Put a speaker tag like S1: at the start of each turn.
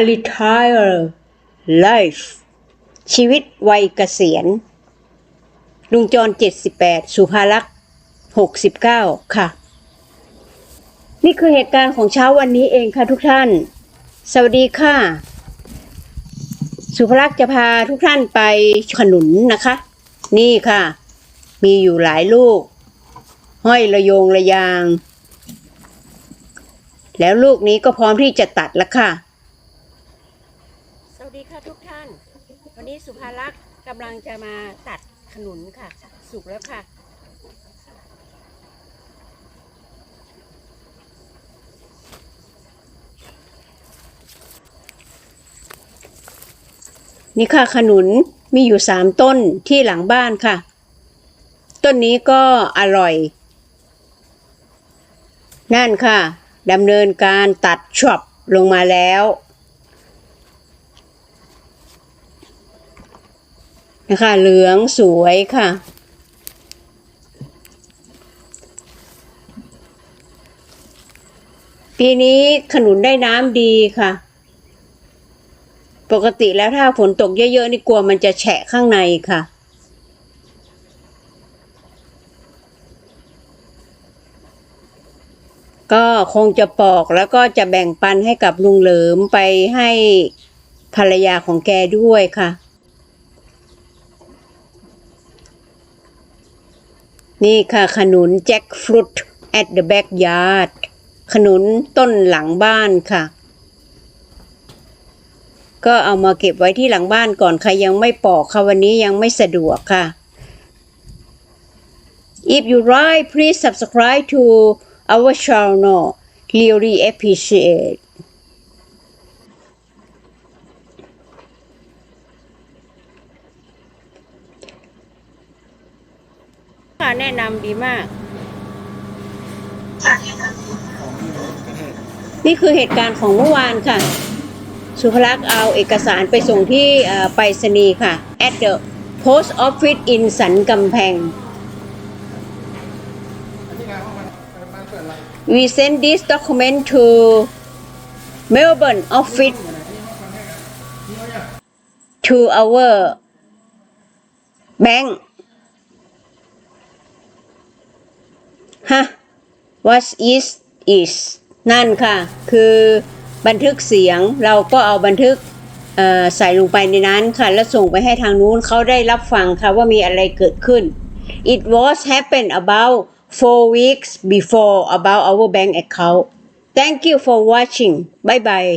S1: A Retire Life ชีวิตวัยเกษียณ ลุงจร 78 สุภาลักษ์ 69 ค่ะ นี่คือเหตุการณ์ของเช้าวันนี้เองค่ะทุกท่าน สวัสดีค่ะ สุภลักษ์จะพาทุกท่านไปขนุนนะคะ นี่ค่ะ มีอยู่หลายลูก ห้อยระยงระยาง แล้วลูกนี้ก็พร้อมที่จะตัดแล้วค่ะ วัสดีค่ะทุกท่าน วันนี้สุภาลักษ์กำลังจะมาตัดขนุนค่ะ สุกแล้วค่ะ นี่ค่ะขนุนมีอยู่สามต้นที่หลังบ้านค่ะ ต้นนี้ก็อร่อย นั่นค่ะดำเนินการตัดช็อปลงมาแล้ว นะคะเหลืองสวยค่ะ ปีนี้ขนุนได้น้ำดีค่ะ ปกติแล้วถ้าฝนตกเยอะๆนี่กลัวมันจะแฉะข้างในค่ะก็คงจะปอกแล้วก็จะแบ่งปันให้กับลุงเหลิมไปให้ภรรยาของแกด้วยค่ะ นี่ค่ะขนุนแจ็คฟรุต at the backyard ขนุนต้นหลังบ้านค่ะ ก็เอามาเก็บไว้ที่หลังบ้านก่อนใครยังไม่ปอกค่ะวันนี้ยังไม่สะดวกค่ะ If you like please subscribe to our channel really appreciate แนะนำดีมาก นี่คือเหตุการณ์ของเมื่อวานค่ะ สุภลักษณ์เอาเอกสารไปส่งที่เอ่อไปรษณีย์ค่ะ at the post office in สันกำแพง we send this document to Melbourne office to our bank ฮะ what is is นั่นค่ะ คือบันทึกเสียงเราก็เอาบันทึกใส่ลงไปในนั้นค่ะ แล้วส่งไปให้ทางนู้นเขาได้รับฟังค่ะว่ามีอะไรเกิดขึ้น it was happened about four weeks before about our bank account thank you for watching bye bye